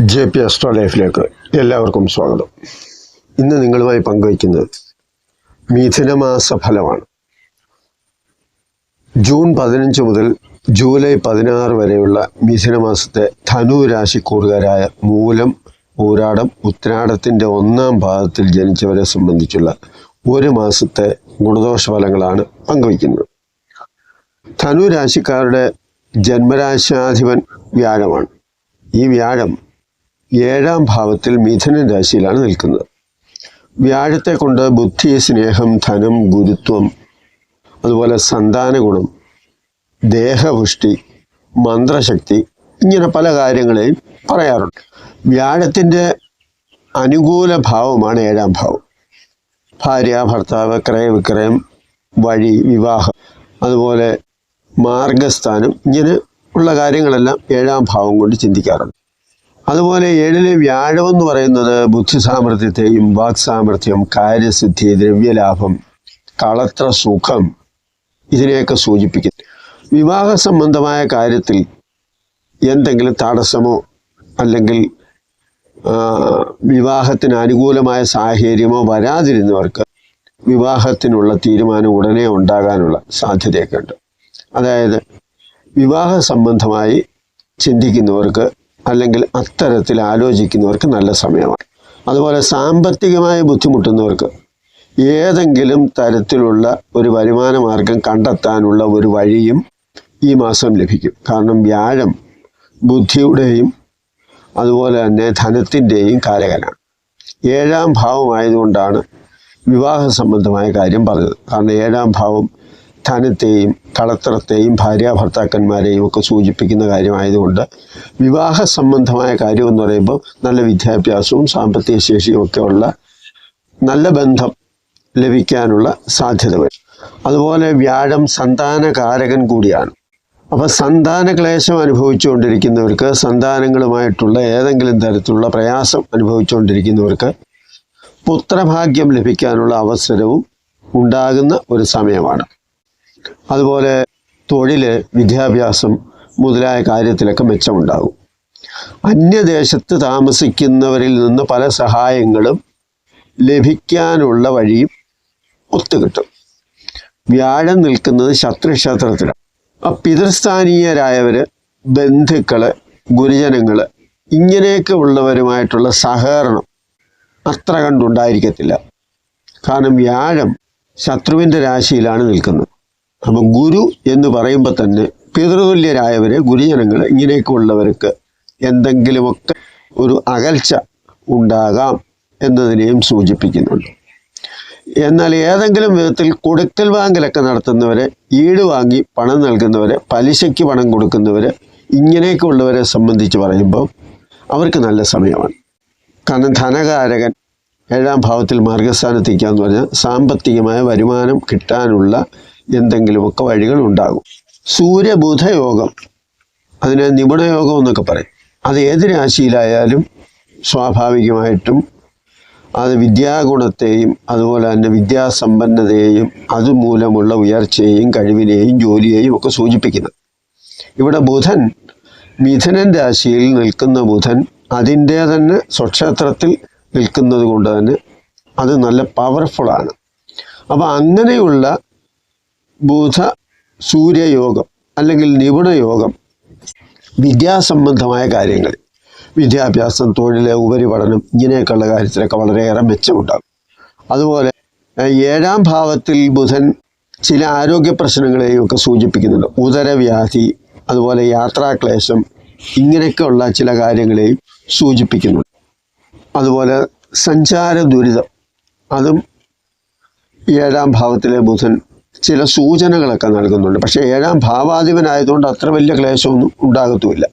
J P astro ലൈഫിലേക്ക് എല്ലാവർക്കും സ്വാഗതം. ഇന്ന് നിങ്ങളുമായി പങ്കുവയ്ക്കുന്നത് മിഥുനമാസ ഫലമാണ്. ജൂൺ പതിനഞ്ച് മുതൽ ജൂലൈ പതിനാറ് വരെയുള്ള മിഥുനമാസത്തെ ധനു രാശിക്കൂറുകാരായ മൂലം ഊരാടം ഉത്രാടത്തിന്റെ ഒന്നാം ഭാഗത്തിൽ ജനിച്ചവരെ സംബന്ധിച്ചുള്ള ഒരു മാസത്തെ ഗുണദോഷ ഫലങ്ങളാണ് പങ്കുവയ്ക്കുന്നത്. ധനു രാശിക്കാരുടെ ജന്മരാശാധിപൻ വ്യാഴമാണ്. ഈ വ്യാഴം ഏഴാം ഭാവത്തിൽ മിഥുനൻ രാശിയിലാണ് നിൽക്കുന്നത്. വ്യാഴത്തെ കൊണ്ട് ബുദ്ധി സ്നേഹം ധനം ഗുരുത്വം അതുപോലെ സന്താന ഗുണം ദേഹപുഷ്ടി മന്ത്രശക്തി ഇങ്ങനെ പല കാര്യങ്ങളെയും പറയാറുണ്ട്. വ്യാഴത്തിന്റെ അനുകൂല ഭാവമാണ് ഏഴാം ഭാവം. ഭാര്യ ഭർത്താവ് ക്രയവിക്രയം വഴി വിവാഹം അതുപോലെ മാർഗസ്ഥാനം ഇങ്ങനെ ഉള്ള കാര്യങ്ങളെല്ലാം ഏഴാം ഭാവം കൊണ്ട് ചിന്തിക്കാറുണ്ട്. അതുപോലെ ഏഴിലെ വ്യാഴം എന്ന് പറയുന്നത് ബുദ്ധി സാമർഥ്യത്തെയും വാക് സാമർഥ്യം കാര്യസിദ്ധി ദ്രവ്യലാഭം കളത്ര സുഖം ഇതിനെയൊക്കെ സൂചിപ്പിക്കുന്നു. വിവാഹ സംബന്ധമായ കാര്യത്തിൽ എന്തെങ്കിലും തടസ്സമോ അല്ലെങ്കിൽ വിവാഹത്തിന് അനുകൂലമായ സാഹചര്യമോ വരാതിരുന്നവർക്ക് വിവാഹത്തിനുള്ള തീരുമാനം ഉടനെ ഉണ്ടാകാനുള്ള സാധ്യതയൊക്കെ ഉണ്ട്. അതായത് വിവാഹ സംബന്ധമായി ചിന്തിക്കുന്നവർക്ക് അല്ലെങ്കിൽ അത്തരത്തിൽ ആലോചിക്കുന്നവർക്ക് നല്ല സമയമാണ്. അതുപോലെ സാമ്പത്തികമായി ബുദ്ധിമുട്ടുന്നവർക്ക് ഏതെങ്കിലും തരത്തിലുള്ള ഒരു വരുമാന മാർഗം കണ്ടെത്താനുള്ള ഒരു വഴിയും ഈ മാസം ലഭിക്കും. കാരണം വ്യാഴം ബുദ്ധിയുടെയും അതുപോലെ തന്നെ ധനത്തിന്റെയും കാരകനാണ് ഏഴാം ഭാവമായതുകൊണ്ടാണ് വിവാഹ സംബന്ധമായ കാര്യം പറഞ്ഞത്. കാരണം ഏഴാം ഭാവം ധനത്തെയും കളത്രത്തെയും ഭാര്യ ഭർത്താക്കന്മാരെയും ഒക്കെ സൂചിപ്പിക്കുന്ന കാര്യമായതുകൊണ്ട് വിവാഹ സംബന്ധമായ കാര്യം എന്ന് പറയുമ്പോൾ നല്ല വിദ്യാഭ്യാസവും സാമ്പത്തിക ശേഷിയും ഒക്കെ ഉള്ള നല്ല ബന്ധം ലഭിക്കാനുള്ള സാധ്യത വരും. അതുപോലെ വ്യാഴം സന്താനകാരകൻ കൂടിയാണ്. അപ്പോൾ സന്താന ക്ലേശം അനുഭവിച്ചുകൊണ്ടിരിക്കുന്നവർക്ക് സന്താനങ്ങളുമായിട്ടുള്ള ഏതെങ്കിലും തരത്തിലുള്ള പ്രയാസം അനുഭവിച്ചുകൊണ്ടിരിക്കുന്നവർക്ക് പുത്രഭാഗ്യം ലഭിക്കാനുള്ള അവസരവും ഉണ്ടാകുന്ന ഒരു സമയമാണ്. അതുപോലെ തൊഴിൽ വിദ്യാഭ്യാസം മുതലായ കാര്യത്തിലൊക്കെ മെച്ചമുണ്ടാകും. അന്യദേശത്ത് താമസിക്കുന്നവരിൽ നിന്ന് പല സഹായങ്ങളും ലഭിക്കാനുള്ള വഴിയും ഒത്തുകിട്ടും. വ്യാഴം നിൽക്കുന്നത് ശത്രുക്ഷേത്രത്തിലാണ്. ആ പിതൃസ്ഥാനീയരായവർ ബന്ധുക്കൾ ഗുരുജനങ്ങൾ ഇങ്ങനെയൊക്കെ ഉള്ളവരുമായിട്ടുള്ള സഹകരണം അത്ര കണ്ടുണ്ടായിരിക്കത്തില്ല. കാരണം വ്യാഴം ശത്രുവിന്റെ രാശിയിലാണ് നിൽക്കുന്നത്. അപ്പം ഗുരു എന്ന് പറയുമ്പോൾ തന്നെ പിതൃതുല്യരായവരെ ഗുരുജനങ്ങൾ ഇങ്ങനെയൊക്കെ ഉള്ളവർക്ക് എന്തെങ്കിലുമൊക്കെ ഒരു അകൽച്ച ഉണ്ടാകാം എന്നതിനെയും സൂചിപ്പിക്കുന്നുണ്ട്. എന്നാൽ ഏതെങ്കിലും വിധത്തിൽ കൊടുക്കൽ വാങ്ങലൊക്കെ നടത്തുന്നവരെ ഈട് വാങ്ങി പണം നൽകുന്നവരെ പലിശയ്ക്ക് പണം കൊടുക്കുന്നവരെ ഇങ്ങനെയൊക്കെ ഉള്ളവരെ സംബന്ധിച്ച് പറയുമ്പോൾ അവർക്ക് നല്ല സമയമാണ്. കാരണം ധനകാരകൻ ഏഴാം ഭാവത്തിൽ മാർഗസ്ഥാനത്തിരിക്കുക എന്ന് പറഞ്ഞാൽ സാമ്പത്തികമായ വരുമാനം കിട്ടാനുള്ള എന്തെങ്കിലുമൊക്കെ വഴികൾ ഉണ്ടാകും. സൂര്യബുധയോഗം അതിനെ നിപുണയോഗം എന്നൊക്കെ പറയും. അത് ഏത് രാശിയിലായാലും സ്വാഭാവികമായിട്ടും അത് വിദ്യാഗുണത്തെയും അതുപോലെ തന്നെ വിദ്യാസമ്പന്നതയെയും അതുമൂലമുള്ള ഉയർച്ചയെയും കഴിവിനെയും ജോലിയെയും ഒക്കെ സൂചിപ്പിക്കുന്നു ഇവിടെ ബുധൻ മിഥുനൻ രാശിയിൽ നിൽക്കുന്ന ബുധൻ അതിന്റെ തന്നെ സ്വക്ഷേത്രത്തിൽ നിൽക്കുന്നത് കൊണ്ട് തന്നെ അത് നല്ല പവർഫുള്ളാണ് അപ്പോൾ അങ്ങനെയുള്ള ബുധ സൂര്യയോഗം അല്ലെങ്കിൽ നിപുണയോഗം വിദ്യാസംബന്ധമായ കാര്യങ്ങൾ വിദ്യാഭ്യാസം തൊഴിൽ ഉപരിപഠനം ഇങ്ങനെയൊക്കെയുള്ള കാര്യത്തിലൊക്കെ വളരെയേറെ മെച്ചമുണ്ടാകും. അതുപോലെ ഏഴാം ഭാവത്തിൽ ബുധൻ ചില ആരോഗ്യ പ്രശ്നങ്ങളെയും ഒക്കെ സൂചിപ്പിക്കുന്നുണ്ട്. ഉദരവ്യാധി അതുപോലെ യാത്രാക്ലേശം ഇങ്ങനെയൊക്കെയുള്ള ചില കാര്യങ്ങളെയും സൂചിപ്പിക്കുന്നുണ്ട്. അതുപോലെ സഞ്ചാര ദുരിതം അതും ഏഴാം ഭാവത്തിലെ ബുധൻ ചില സൂചനകളൊക്കെ നൽകുന്നുണ്ട്. പക്ഷേ ഏഴാം ഭാവാധിപനായതുകൊണ്ട് അത്ര വലിയ ക്ലേശമൊന്നും ഉണ്ടാകത്തുമില്ല.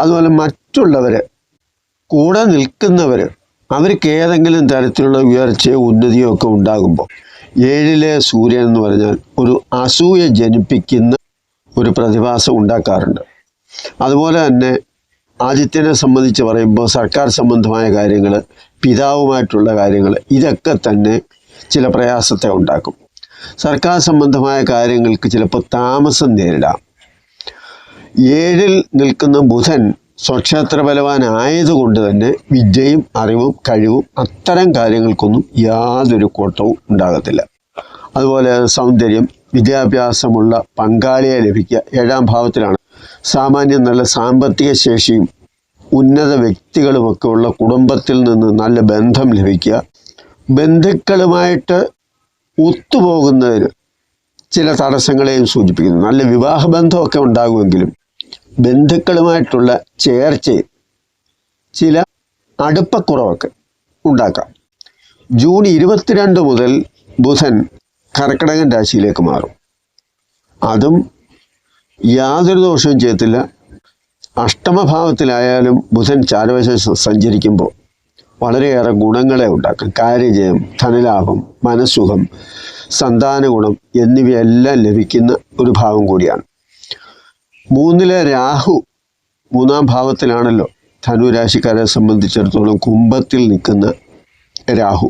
അതുപോലെ മറ്റുള്ളവർ കൂടെ നിൽക്കുന്നവർ അവർക്ക് ഏതെങ്കിലും തരത്തിലുള്ള ഉയർച്ചയോ ഉന്നതിയോ ഒക്കെ ഉണ്ടാകുമ്പോൾ ഏഴിലെ സൂര്യൻ എന്ന് പറഞ്ഞാൽ ഒരു അസൂയ ജനിപ്പിക്കുന്ന ഒരു പ്രതിഭാസം ഉണ്ടാക്കാറുണ്ട്. അതുപോലെ തന്നെ ആദിത്യനെ സംബന്ധിച്ച് പറയുമ്പോൾ സർക്കാർ സംബന്ധമായ കാര്യങ്ങൾ പിതാവുമായിട്ടുള്ള കാര്യങ്ങൾ ഇതൊക്കെ തന്നെ ചില പ്രയാസത്തെ ഉണ്ടാക്കും. സർക്കാർ സംബന്ധമായ കാര്യങ്ങൾക്ക് ചിലപ്പോൾ താമസം നേരിടാം. ഏഴിൽ നിൽക്കുന്ന ബുധൻ സ്വക്ഷേത്ര ബലവാനായതുകൊണ്ട് തന്നെ വിദ്യയും അറിവും കഴിവും അത്തരം കാര്യങ്ങൾക്കൊന്നും യാതൊരു കോട്ടവും ഉണ്ടാകത്തില്ല. അതുപോലെ സൗന്ദര്യം വിദ്യാഭ്യാസമുള്ള പങ്കാളിയെ ലഭിക്കുക ഏഴാം ഭാവത്തിലാണ്. സാമാന്യം നല്ല സാമ്പത്തിക ശേഷിയും ഉന്നത വ്യക്തികളുമൊക്കെ ഉള്ള കുടുംബത്തിൽ നിന്ന് നല്ല ബന്ധം ലഭിക്കുക. ബന്ധുക്കളുമായിട്ട് ഒത്തുപോകുന്നതിന് ചില തടസ്സങ്ങളെയും സൂചിപ്പിക്കുന്നു. നല്ല വിവാഹ ബന്ധമൊക്കെ ഉണ്ടാകുമെങ്കിലും ബന്ധുക്കളുമായിട്ടുള്ള ചേർച്ചയിൽ ചില അടുപ്പക്കുറവൊക്കെ ഉണ്ടാക്കാം. ജൂൺ ഇരുപത്തിരണ്ട് മുതൽ ബുധൻ കർക്കിടകൻ രാശിയിലേക്ക് മാറും. അതും യാതൊരു ദോഷവും ചെയ്യത്തില്ല. അഷ്ടമഭാവത്തിലായാലും ബുധൻ ചാരവശം സഞ്ചരിക്കുമ്പോൾ വളരെയേറെ ഗുണങ്ങളെ ഉണ്ടാക്കും. കാര്യജയം ധനലാഭം മനസ്സുഖം സന്താന ഗുണം എന്നിവയെല്ലാം ലഭിക്കുന്ന ഒരു ഭാവം കൂടിയാണ്. മൂന്നിലെ രാഹു മൂന്നാം ഭാവത്തിലാണല്ലോ ധനുരാശിക്കാരെ സംബന്ധിച്ചിടത്തോളം കുംഭത്തിൽ നിൽക്കുന്ന രാഹു.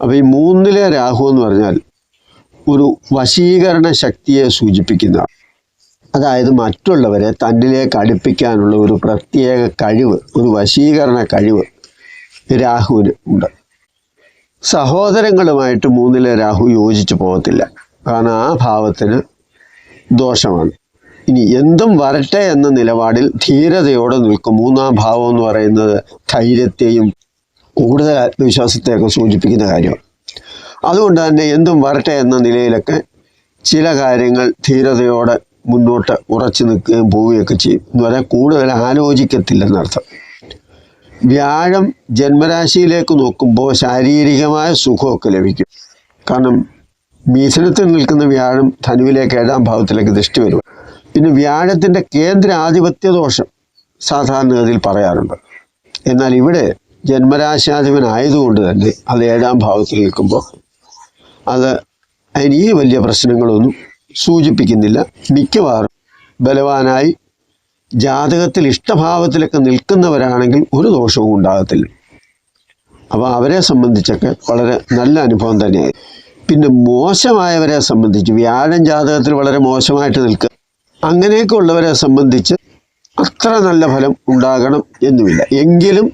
അപ്പോൾ ഈ മൂന്നിലെ രാഹു എന്ന് പറഞ്ഞാൽ ഒരു വശീകരണ ശക്തിയെ സൂചിപ്പിക്കുന്ന അതായത് മറ്റുള്ളവരെ തന്നിലേക്ക് അടുപ്പിക്കാനുള്ള ഒരു പ്രത്യേക കഴിവ് ഒരു വശീകരണ കഴിവ് രാഹുവിന് ഉണ്ട്. സഹോദരങ്ങളുമായിട്ട് മൂന്നിലെ രാഹു യോജിച്ചു പോകത്തില്ല. കാരണം ആ ഭാവത്തിന് ദോഷമാണ്. ഇനി എന്തും വരട്ടെ എന്ന നിലപാടിൽ ധീരതയോടെ നിൽക്കും. മൂന്നാം ഭാവം എന്ന് പറയുന്നത് ധൈര്യത്തെയും കൂടുതൽ ആത്മവിശ്വാസത്തെയൊക്കെ സൂചിപ്പിക്കുന്ന കാര്യമാണ്. അതുകൊണ്ട് തന്നെ എന്തും വരട്ടെ എന്ന നിലയിലൊക്കെ ചില കാര്യങ്ങൾ ധീരതയോടെ മുന്നോട്ട് ഉറച്ചു നിൽക്കുകയും പോവുകയൊക്കെ ചെയ്യും. എന്ന് പറയാൻ കൂടുതൽ ആലോചിക്കത്തില്ലെന്നർത്ഥം. വ്യാഴം ജന്മരാശിയിലേക്ക് നോക്കുമ്പോൾ ശാരീരികമായ സുഖമൊക്കെ ലഭിക്കും. കാരണം മീസനത്തിൽ നിൽക്കുന്ന വ്യാഴം ധനുവിലേക്ക് ഏഴാം ഭാവത്തിലേക്ക് ദൃഷ്ടി വരും. പിന്നെ വ്യാഴത്തിന്റെ കേന്ദ്ര ആധിപത്യ ദോഷം സാധാരണഗതിയിൽ പറയാറുണ്ട്. എന്നാൽ ഇവിടെ ജന്മരാശാധിപനായതുകൊണ്ട് തന്നെ അത് ഏഴാം ഭാവത്തിൽ നിൽക്കുമ്പോൾ അത് അതിന് ഈ വലിയ പ്രശ്നങ്ങളൊന്നും സൂചിപ്പിക്കുന്നില്ല. മിക്കവാറും ബലവാനായി ജാതകത്തിൽ ഇഷ്ടഭാവത്തിലൊക്കെ നിൽക്കുന്നവരാണെങ്കിൽ ഒരു ദോഷവും ഉണ്ടാകത്തില്ല. അപ്പോൾ അവരെ സംബന്ധിച്ചൊക്കെ വളരെ നല്ല അനുഭവം തന്നെയായി പിന്നെ മോശമായവരെ സംബന്ധിച്ച് വ്യാഴം ജാതകത്തിൽ വളരെ മോശമായിട്ട് നിൽക്കുക അങ്ങനെയൊക്കെ ഉള്ളവരെ സംബന്ധിച്ച് അത്ര നല്ല ഫലം ഉണ്ടാകണം എന്നുമില്ല. എങ്കിലും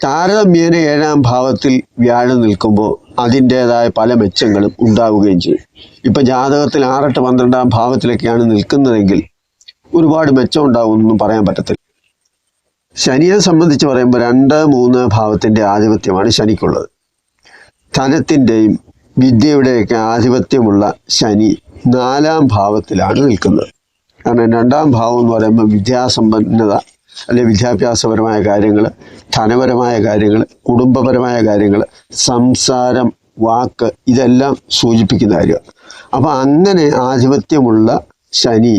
താരതമ്യേന ഏഴാം ഭാവത്തിൽ വ്യാഴം നിൽക്കുമ്പോൾ അതിന്റേതായ പല മെച്ചങ്ങളും ഉണ്ടാവുകയും ചെയ്യും. ഇപ്പം ജാതകത്തിൽ ആറെട്ട് പന്ത്രണ്ടാം ഭാവത്തിലൊക്കെയാണ് നിൽക്കുന്നതെങ്കിൽ ഒരുപാട് മെച്ചം ഉണ്ടാകുമെന്നൊന്നും പറയാൻ പറ്റത്തില്ല. ശനിയെ സംബന്ധിച്ച് പറയുമ്പോൾ രണ്ട് മൂന്ന് ഭാവത്തിന്റെ ആധിപത്യമാണ് ശനിക്കുള്ളത്. ധനത്തിന്റെയും വിദ്യയുടെയൊക്കെ ആധിപത്യമുള്ള ശനി നാലാം ഭാവത്തിലാണ് നിൽക്കുന്നത്. കാരണം രണ്ടാം ഭാവം എന്ന് പറയുമ്പോൾ വിദ്യാസമ്പന്നത അല്ലെ വിദ്യാഭ്യാസപരമായ കാര്യങ്ങൾ ധനപരമായ കാര്യങ്ങൾ കുടുംബപരമായ കാര്യങ്ങൾ സംസാരം വാക്ക് ഇതെല്ലാം സൂചിപ്പിക്കുന്ന കാര്യമാണ്. അപ്പോൾ അങ്ങനെ ആധിപത്യമുള്ള ശനി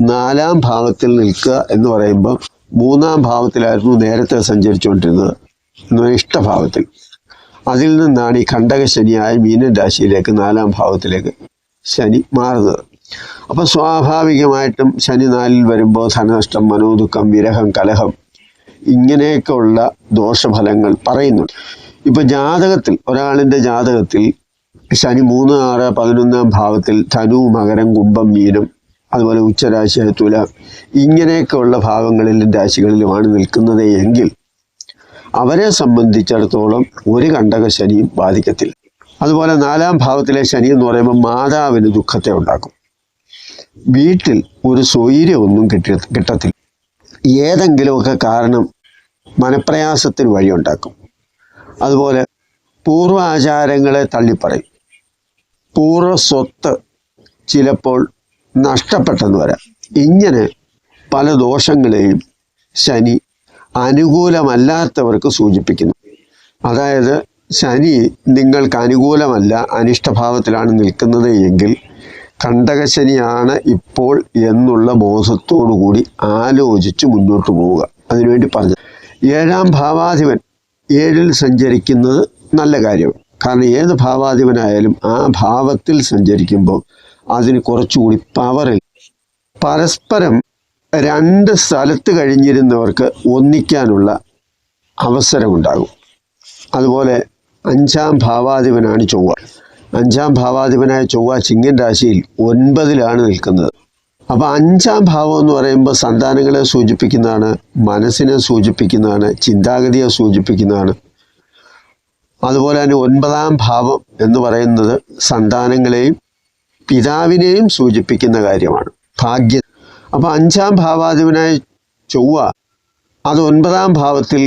നാലാം ഭാവത്തിൽ നിൽക്കുക എന്ന് പറയുമ്പോൾ മൂന്നാം ഭാവത്തിലായിരുന്നു നേരത്തെ സഞ്ചരിച്ചുകൊണ്ടിരുന്നത്. എന്ന് പറഞ്ഞാൽ ഇഷ്ടഭാവത്തിൽ. അതിൽ നിന്നാണ് ഈ കണ്ടക ശനിയായ മീനൻ രാശിയിലേക്ക് നാലാം ഭാവത്തിലേക്ക് ശനി മാറുന്നത്. അപ്പോൾ സ്വാഭാവികമായിട്ടും ശനി നാലിൽ വരുമ്പോൾ ധനനഷ്ടം മനോദുഃഖം വിരഹം കലഹം ഇങ്ങനെയൊക്കെ ഉള്ള ദോഷഫലങ്ങൾ പറയുന്നു ഇപ്പൊ ജാതകത്തിൽ ഒരാളിന്റെ ജാതകത്തിൽ ശനി മൂന്ന് ആറ് പതിനൊന്നാം ഭാവത്തിൽ ധനു മകരം കുംഭം മീനം അതുപോലെ ഉച്ചരാശിയായ തുലാം. ഇങ്ങനെയൊക്കെയുള്ള ഭാവങ്ങളിലും രാശികളിലുമാണ് നിൽക്കുന്നത് എങ്കിൽ അവരെ സംബന്ധിച്ചിടത്തോളം ഒരു കണ്ടക ശനിയും ബാധിക്കത്തില്ല. അതുപോലെ നാലാം ഭാവത്തിലെ ശനി എന്ന് പറയുമ്പോൾ മാതാവിന് ദുഃഖത്തെ ഉണ്ടാക്കും. വീട്ടിൽ ഒരു സ്വൈര്യമൊന്നും കിട്ടി കിട്ടത്തില്ല. ഏതെങ്കിലുമൊക്കെ കാരണം മനപ്രയാസത്തിന് വഴിയുണ്ടാക്കും. അതുപോലെ പൂർവാചാരങ്ങളെ തള്ളിപ്പറയും. പൂർവ സ്വത്ത് ചിലപ്പോൾ നഷ്ടപ്പെട്ടെന്ന് വരാം ഇങ്ങനെ പല ദോഷങ്ങളെയും ശനി അനുകൂലമല്ലാത്തവർക്ക് സൂചിപ്പിക്കുന്നു. അതായത് ശനി നിങ്ങൾക്ക് അനുകൂലമല്ല അനിഷ്ടഭാവത്തിലാണ് നിൽക്കുന്നത് എങ്കിൽ കണ്ടകശനിയാണ് ഇപ്പോൾ എന്നുള്ള കൂടി ആലോചിച്ച് മുന്നോട്ട് പോവുക. അതിനുവേണ്ടി പറഞ്ഞു. ഏഴാം ഭാവാധിപൻ ഏഴിൽ സഞ്ചരിക്കുന്നത് നല്ല കാര്യമാണ് കാരണം ഏത് ഭാവാധിപനായാലും ആ ഭാവത്തിൽ സഞ്ചരിക്കുമ്പോൾ അതിന് കുറച്ചുകൂടി പവറിൽ പരസ്പരം രണ്ട് സ്ഥലത്ത് കഴിഞ്ഞിരുന്നവർക്ക് ഒന്നിക്കാനുള്ള അവസരമുണ്ടാകും. അതുപോലെ അഞ്ചാം ഭാവാധിപനാണ് ചൊവ്വ. അഞ്ചാം ഭാവാധിപനായ ചൊവ്വ ചിങ്ങൻ രാശിയിൽ ഒൻപതിലാണ് നിൽക്കുന്നത്. അപ്പോൾ അഞ്ചാം ഭാവം എന്ന് പറയുമ്പോൾ സന്താനങ്ങളെ സൂചിപ്പിക്കുന്നതാണ് മനസ്സിനെ സൂചിപ്പിക്കുന്നതാണ് ചിന്താഗതിയെ സൂചിപ്പിക്കുന്നതാണ്. അതുപോലെ തന്നെ ഒൻപതാം ഭാവം എന്ന് പറയുന്നത് സന്താനങ്ങളെയും പിതാവിനെയും സൂചിപ്പിക്കുന്ന കാര്യമാണ്. ഭാഗ്യം. അപ്പോൾ അഞ്ചാം ഭാവാധിപനായ ചൊവ്വ അത് ഒൻപതാം ഭാവത്തിൽ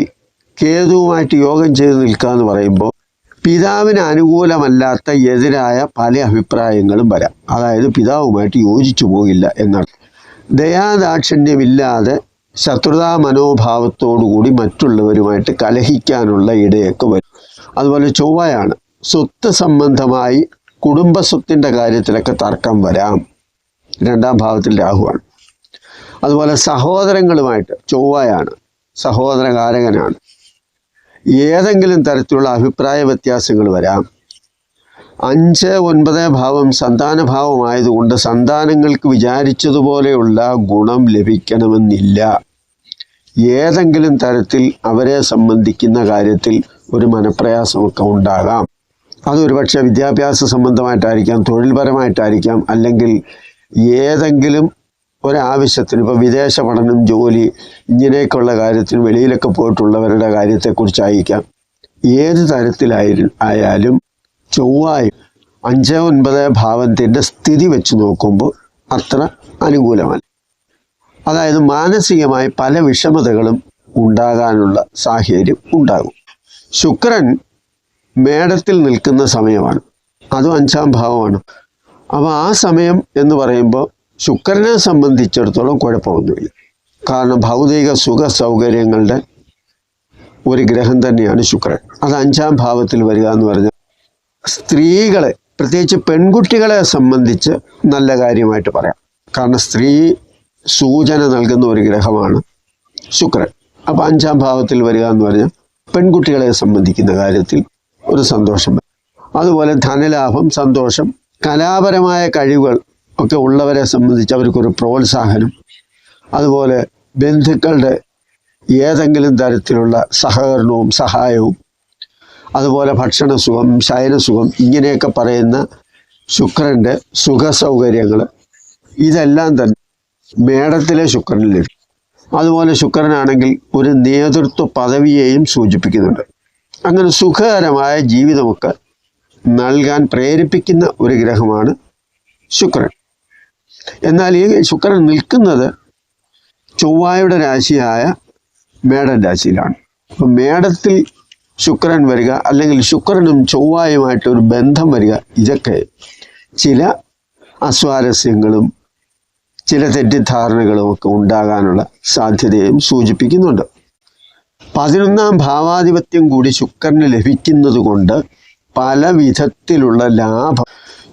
കേതുവുമായിട്ട് യോഗം ചെയ്ത് നിൽക്കുക എന്ന് പറയുമ്പോൾ പിതാവിന് അനുകൂലമല്ലാത്ത എതിരായ പല അഭിപ്രായങ്ങളും വരാം. അതായത് പിതാവുമായിട്ട് യോജിച്ചു പോകില്ല എന്നാണ്. ദയാദാക്ഷിണ്യമില്ലാതെ ശത്രുതാ മനോഭാവത്തോടുകൂടി മറ്റുള്ളവരുമായിട്ട് കലഹിക്കാനുള്ള ഇടയൊക്കെ വരും. അതുപോലെ ചൊവ്വയാണ് സ്വത്ത് സംബന്ധമായി കുടുംബസ്വത്തിന്റെ കാര്യത്തിലൊക്കെ തർക്കം വരാം. രണ്ടാം ഭാവത്തിൽ രാഹുവാണ്. അതുപോലെ സഹോദരങ്ങളുമായിട്ട് ചൊവ്വയാണ്. സഹോദരകാരകനാണ്. ഏതെങ്കിലും തരത്തിലുള്ള അഭിപ്രായ വ്യത്യാസങ്ങൾ വരാം. അഞ്ച് ഒൻപത് ഭാവം സന്താന ഭാവമായതുകൊണ്ട് സന്താനങ്ങൾക്ക് വിചാരിച്ചതുപോലെയുള്ള ഗുണം ലഭിക്കണമെന്നില്ല. ഏതെങ്കിലും തരത്തിൽ അവരെ സംബന്ധിക്കുന്ന കാര്യത്തിൽ ഒരു മനപ്രയാസമൊക്കെ ഉണ്ടാകാം. അതൊരു പക്ഷേ വിദ്യാഭ്യാസ സംബന്ധമായിട്ടായിരിക്കാം തൊഴിൽപരമായിട്ടായിരിക്കാം അല്ലെങ്കിൽ ഏതെങ്കിലും ഒരാവശ്യത്തിന് ഇപ്പോൾ വിദേശ പഠനം ജോലി ഇങ്ങനെയൊക്കെയുള്ള കാര്യത്തിന് വെളിയിലൊക്കെ പോയിട്ടുള്ളവരുടെ കാര്യത്തെക്കുറിച്ചായിരിക്കാം. ഏത് തരത്തിലായി ആയാലും ചൊവ്വായി അഞ്ച് ഒൻപത് ഭാവത്തിന്റെ സ്ഥിതി വെച്ച് നോക്കുമ്പോൾ അത്ര അനുകൂലമല്ല. അതായത് മാനസികമായി പല വിഷമതകളും ഉണ്ടാകാനുള്ള സാഹചര്യം ഉണ്ടാകും. ശുക്രൻ മേടത്തിൽ നിൽക്കുന്ന സമയമാണ്. അതും അഞ്ചാം ഭാവമാണ്. അപ്പോൾ ആ സമയം എന്ന് പറയുമ്പോൾ ശുക്രനെ സംബന്ധിച്ചിടത്തോളം കുഴപ്പമൊന്നുമില്ല. കാരണം ഭൗതിക സുഖ സൗകര്യങ്ങളുടെ ഒരു ഗ്രഹം തന്നെയാണ് ശുക്രൻ. അത് അഞ്ചാം ഭാവത്തിൽ വരിക എന്ന് പറഞ്ഞാൽ സ്ത്രീകളെ പ്രത്യേകിച്ച് പെൺകുട്ടികളെ സംബന്ധിച്ച് നല്ല കാര്യമായിട്ട് പറയാം. കാരണം സ്ത്രീ സൂചന നൽകുന്ന ഒരു ഗ്രഹമാണ് ശുക്രൻ. അപ്പോൾ അഞ്ചാം ഭാവത്തിൽ വരിക എന്ന് പറഞ്ഞാൽ പെൺകുട്ടികളെ സംബന്ധിക്കുന്ന കാര്യത്തിൽ ഒരു സന്തോഷം. അതുപോലെ ധനലാഭം സന്തോഷം കലാപരമായ കഴിവുകൾ ഒക്കെ ഉള്ളവരെ സംബന്ധിച്ച് അവർക്കൊരു പ്രോത്സാഹനം. അതുപോലെ ബന്ധുക്കളുടെ ഏതെങ്കിലും തരത്തിലുള്ള സഹകരണവും സഹായവും. അതുപോലെ ഭക്ഷണസുഖം ശയനസുഖം ഇങ്ങനെയൊക്കെ പറയുന്ന ശുക്രന്റെ സുഖ സൗകര്യങ്ങൾ ഇതെല്ലാം തന്നെ മേടത്തിലെ ശുക്രനിൽ അതുപോലെ ശുക്രനാണെങ്കിൽ ഒരു നേതൃത്വ പദവിയെയും സൂചിപ്പിക്കുന്നുണ്ട്. അങ്ങനെ സുഖകരമായ ജീവിതമൊക്കെ നൽകാൻ പ്രേരിപ്പിക്കുന്ന ഒരു ഗ്രഹമാണ് ശുക്രൻ. എന്നാൽ ഈ ശുക്രൻ നിൽക്കുന്നത് ചൊവ്വായുടെ രാശിയായ മേട രാശിയിലാണ്. അപ്പം മേടത്തിൽ ശുക്രൻ വരിക അല്ലെങ്കിൽ ശുക്രനും ചൊവ്വായുമായിട്ട് ഒരു ബന്ധം വരിക ഇതൊക്കെ ചില അസ്വാരസ്യങ്ങളും ചില തെറ്റിദ്ധാരണകളും ഒക്കെ ഉണ്ടാകാനുള്ള സാധ്യതയും സൂചിപ്പിക്കുന്നുണ്ട്. പതിനൊന്നാം ഭാവാധിപത്യം കൂടി ശുക്രന് ലഭിക്കുന്നത് കൊണ്ട് പല വിധത്തിലുള്ള ലാഭം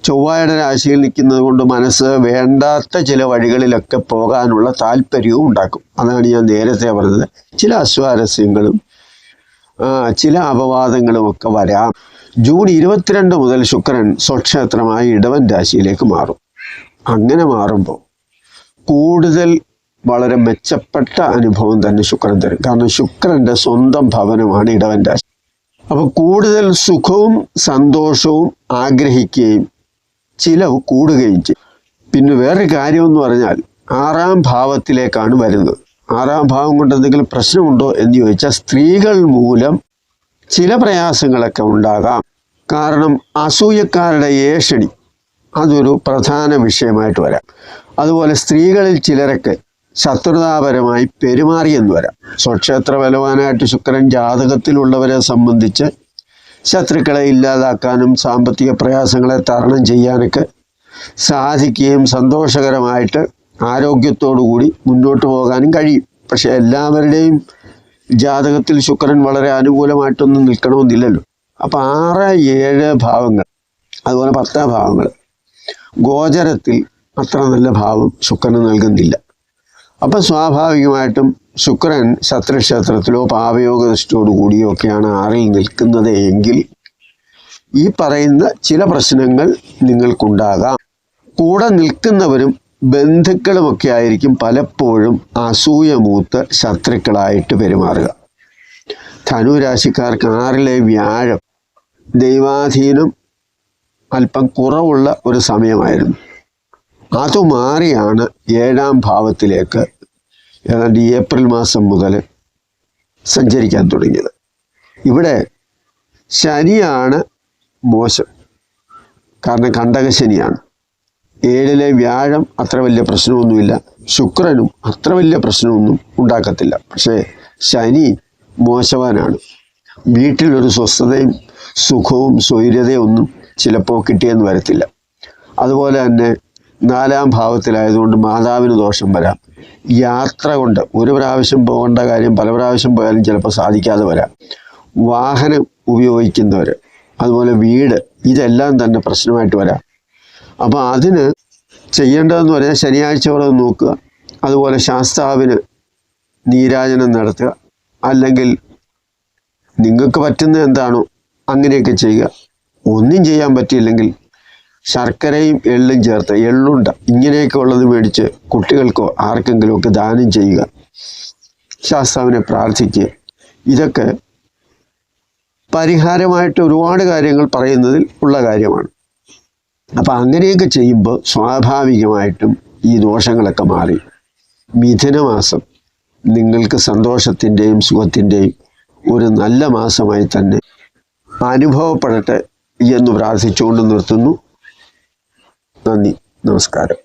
ചൊവ്വായുടെ രാശിയിൽ നിൽക്കുന്നത് കൊണ്ട് മനസ്സ് വേണ്ടാത്ത ചില വഴികളിലൊക്കെ പോകാനുള്ള താല്പര്യവും ഉണ്ടാക്കും. അതാണ് ഞാൻ നേരത്തെ പറഞ്ഞത്. ചില അസ്വാരസ്യങ്ങളും ചില അപവാദങ്ങളും ഒക്കെ വരാം. ജൂൺ ഇരുപത്തിരണ്ട് മുതൽ ശുക്രൻ സ്വക്ഷേത്രമായ ഇടവൻ രാശിയിലേക്ക് മാറും. അങ്ങനെ മാറുമ്പോൾ കൂടുതൽ വളരെ മെച്ചപ്പെട്ട അനുഭവം തന്നെ ശുക്രൻ തരും. കാരണം ശുക്രന്റെ സ്വന്തം ഭവനമാണ് ഇടവൻ രാശി. അപ്പോൾ കൂടുതൽ സുഖവും സന്തോഷവും ആഗ്രഹിക്കുകയും ചിലവ് കൂടുകയും ചെയ്യും. പിന്നെ വേറൊരു കാര്യമെന്ന് പറഞ്ഞാൽ ആറാം ഭാവത്തിലേക്കാണ് വരുന്നത്. ആറാം ഭാവം കൊണ്ട് എന്തെങ്കിലും പ്രശ്നമുണ്ടോ എന്ന് ചോദിച്ചാൽ സ്ത്രീകൾ മൂലം ചില പ്രയാസങ്ങളൊക്കെ ഉണ്ടാകാം. കാരണം അസൂയക്കാരുടെ ഏഷണി അതൊരു പ്രധാന വിഷയമായിട്ട് വരാം. അതുപോലെ സ്ത്രീകളിൽ ചിലരൊക്കെ ശത്രുതാപരമായി പെരുമാറിയെന്ന് വരാം. സ്വക്ഷേത്ര ബലവാനായിട്ട് ശുക്രൻ ജാതകത്തിലുള്ളവരെ സംബന്ധിച്ച് ശത്രുക്കളെ ഇല്ലാതാക്കാനും സാമ്പത്തിക പ്രയാസങ്ങളെ തരണം ചെയ്യാനൊക്കെ സാധിക്കുകയും സന്തോഷകരമായിട്ട് ആരോഗ്യത്തോടു കൂടി മുന്നോട്ട് പോകാനും കഴിയും. പക്ഷേ എല്ലാവരുടെയും ജാതകത്തിൽ ശുക്രൻ വളരെ അനുകൂലമായിട്ടൊന്നും നിൽക്കണമെന്നില്ലല്ലോ. അപ്പം ആറ് ഏഴ് ഭാവങ്ങൾ അതുപോലെ പത്താം ഭാവങ്ങൾ. ഗോചരത്തിൽ അത്ര നല്ല ഭാവം ശുക്രന് നൽകുന്നില്ല. അപ്പം സ്വാഭാവികമായിട്ടും ശുക്രൻ ശത്രുക്ഷേത്രത്തിലോ പാപയോഗ ദൃഷ്ടിയോട് കൂടിയോ ഒക്കെയാണ് ആറിൽ നിൽക്കുന്നത് എങ്കിൽ ഈ പറയുന്ന ചില പ്രശ്നങ്ങൾ നിങ്ങൾക്കുണ്ടാകാം. കൂടെ നിൽക്കുന്നവരും ബന്ധുക്കളുമൊക്കെ ആയിരിക്കും പലപ്പോഴും അസൂയ മൂത്ത് ശത്രുക്കളായിട്ട് പെരുമാറുക. ധനുരാശിക്കാർക്ക് ആറിലെ വ്യാഴം ദൈവാധീനം അല്പം കുറവുള്ള ഒരു സമയമായിരുന്നു. അത് മാറിയാണ് ഏഴാം ഭാവത്തിലേക്ക് ഏതാണ്ട് ഏപ്രിൽ മാസം മുതൽ സഞ്ചരിക്കാൻ തുടങ്ങിയത്. ഇവിടെ ശനിയാണ് മോശം. കാരണം കണ്ടകശനിയാണ് ഏഴിലെ വ്യാഴം അത്ര വലിയ പ്രശ്നമൊന്നുമില്ല. ശുക്രനും അത്ര വലിയ പ്രശ്നമൊന്നും ഉണ്ടാക്കത്തില്ല. പക്ഷേ ശനി മോശവാനാണ്. വീട്ടിലൊരു സ്വസ്ഥതയും സുഖവും സ്വൈര്യതയും ഒന്നും ചിലപ്പോൾ കിട്ടിയെന്ന് വരത്തില്ല. അതുപോലെ തന്നെ നാലാം ഭാവത്തിലായതുകൊണ്ട് മാതാവിന് ദോഷം വരാം. യാത്ര കൊണ്ട് ഒരു പ്രാവശ്യം പോകേണ്ട കാര്യം പല പ്രാവശ്യം പോയാലും ചിലപ്പോൾ സാധിക്കാതെ വരാം. വാഹനം ഉപയോഗിക്കുന്നവർ അതുപോലെ വീട് ഇതെല്ലാം തന്നെ പ്രശ്നമായിട്ട് വരാം. അപ്പോൾ അതിന് ചെയ്യേണ്ടതെന്ന് പറഞ്ഞാൽ ശനിയാഴ്ച വരെ നോക്കുക. അതുപോലെ ശാസ്താവിന് നീരാജനം നടത്തുക. അല്ലെങ്കിൽ നിങ്ങൾക്ക് പറ്റുന്ന എന്താണോ അങ്ങനെയൊക്കെ ചെയ്യുക. ഒന്നും ചെയ്യാൻ പറ്റിയില്ലെങ്കിൽ ശർക്കരയും എള്ളും ചേർത്ത് എള്ളുണ്ട. ഇങ്ങനെയൊക്കെ ഉള്ളത് മേടിച്ച് കുട്ടികൾക്കോ ആർക്കെങ്കിലും ഒക്കെ ദാനം ചെയ്യുക. ശാസ്താവിനെ പ്രാർത്ഥിക്കുക. ഇതൊക്കെ പരിഹാരമായിട്ട് ഒരുപാട് കാര്യങ്ങൾ പറയുന്നതിൽ ഉള്ള കാര്യമാണ്. അപ്പം അങ്ങനെയൊക്കെ ചെയ്യുമ്പോൾ സ്വാഭാവികമായിട്ടും ഈ ദോഷങ്ങളൊക്കെ മാറി. മിഥുനമാസം നിങ്ങൾക്ക് സന്തോഷത്തിന്റെയും സുഖത്തിന്റെയും ഒരു നല്ല മാസമായി തന്നെ അനുഭവപ്പെടട്ടെ എന്ന് പ്രാർത്ഥിച്ചുകൊണ്ട് നിർത്തുന്നു. നന്ദി നമസ്കാരം